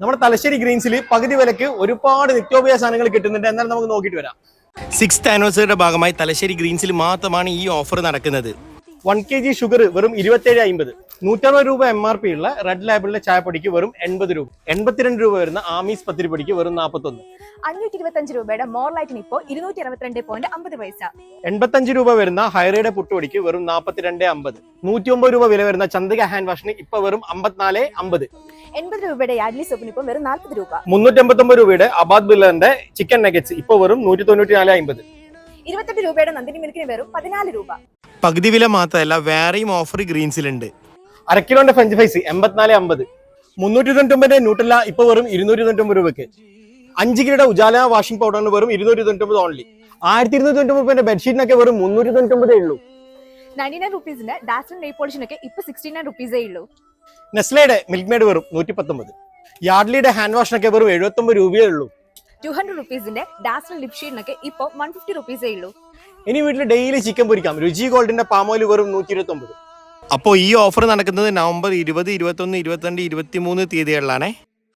നമ്മുടെ തലശ്ശേരി ഗ്രീൻസിൽ പകുതി വിലക്ക് ഒരുപാട് നിത്യോപയോഗ സാധനങ്ങൾ കിട്ടുന്നുണ്ട്. എന്നാലും നമുക്ക് നോക്കിയിട്ട് വരാം. സിക്സ് ആനിവേഴ്സറിയുടെ ഭാഗമായി തലശ്ശേരി ഗ്രീൻസിൽ മാത്രമാണ് ഈ ഓഫർ നടക്കുന്നത്. വൺ കെ ജി ഷുഗർ വെറും ഇരുപത്തേഴ് അമ്പത് നൂറ്ററുപത് രൂപ എം ആർ പി ഉള്ള റെഡ് ലാബിളിലെ ചായപ്പൊടിക്ക് വെറും എൺപത് രൂപ. എൺപത്തിരണ്ട് രൂപ വരുന്ന ആമീസ് പത്തിരിപ്പൊടിക്ക് വെറും നാൽപ്പത്തൊന്ന് അഞ്ഞൂറ്റി ഇരുപത്തഞ്ച് രൂപയുടെ മോർലൈറ്റിന് ഇപ്പോൾ ഇരുന്നൂറ്റി അറുപത്തിരണ്ട് പോയിന്റ് അമ്പത് പൈസ. എൺപത്തഞ്ച് രൂപ വരുന്ന ഹൈറയുടെ പുട്ടുപൊടിക്ക് വെറും നാൽപ്പത്തിരണ്ട് അമ്പത്. നൂറ്റി ഒമ്പത് രൂപ വില വരുന്ന ചന്ദിക ഹാൻഡ് വാഷിന് ഇപ്പൊ വെറും അമ്പത്തിനാല് അമ്പത്. എൺപത് രൂപയുടെ യാഡ്ലി സോപ്പിന് ഇപ്പോൾ വെറും നാൽപ്പത് രൂപ. മുന്നൂറ്റമ്പത്തൊമ്പത് രൂപയുടെ അബാദ് ബില്ലറിന്റെ ചിക്കൻ നഗറ്റ്സ് ഇപ്പൊ വെറും നൂറ്റി തൊണ്ണൂറ്റി നാല് അമ്പത്. ഇരുപത്തെട്ട് രൂപയുടെ നന്ദിനി മിൽക്കിന് വെറും പതിനാല് രൂപ. പകുതി വില മാത്രമല്ല വേറെയും ഓഫർ ഗ്രീൻസിലുണ്ട് അര കിലോന്റെ ഫ്രഞ്ച് ഫ്രൈസ് എൺപത്തിനാല് അമ്പത്. മുന്നൂറ്റി തൊണ്ണൂറ്റൊമ്പതിന്റെ ന്യൂട്ടല്ല ഇപ്പൊ വെറും ഇരുന്നൂറ്റി തൊണ്ണൂറ്റൊമ്പത് രൂപയ്ക്ക് അഞ്ച് കിലോയുടെ ഉജാല വാഷിംഗ് പൗഡർ വെറും ഇരുന്നൂറ്റി തൊണ്ണൂറ്റൊമ്പത് ഓൺലി ആയിരത്തി ഇരുന്നൂറ്റി തൊണ്ണൂറ്റി ബെഡ്ഷീറ്റിനൊക്കെ വെറും മുന്നൂറ്റി തൊണ്ണൂറ്റൊമ്പതേ ഉള്ളൂ. നയന്റി നയൻ റുപ്പീസിന്റെ ഡാസ്ലൻ നെയ് പോളിഷിനൊക്കെ ഇപ്പോൾ സിക്സ്റ്റി നയൻ റുപ്പീസേ ഉള്ളൂ. നെസ്ലയുടെ മിൽക്ക് മെയ്ഡ് വെറും നൂറ്റി പത്തൊമ്പത് യാർഡ്ലിയുടെ ഹാൻഡ് വാഷിനൊക്കെ വെറും എഴുപത്തൊമ്പത് രൂപയേ ഉള്ളൂ. ടു ഹൺഡ്രഡ് റുപ്പീസിന്റെ ഡാസ്ലൻ ലിപ് ഷീഡിനൊക്കെ ഇപ്പോൾ വൺ ഫിഫ്റ്റി റുപ്പീസേ ഉള്ളൂ. ഇനി വീട്ടിൽ ഡെയിലി ചിക്കൻ പൊരിക്കാം. രുചി ഗോൾഡിന്റെ പാമോയിൽ വെറും നൂറ്റി ഇരുപത്തി ഒമ്പത് അപ്പോൾ ഈ ഓഫർ നടക്കുന്നത് നവംബർ ഇരുപത് ഇരുപത്തൊന്ന് ഇരുപത്തിരണ്ട് ഇരുപത്തി മൂന്ന് തീയതികളിലാണേ.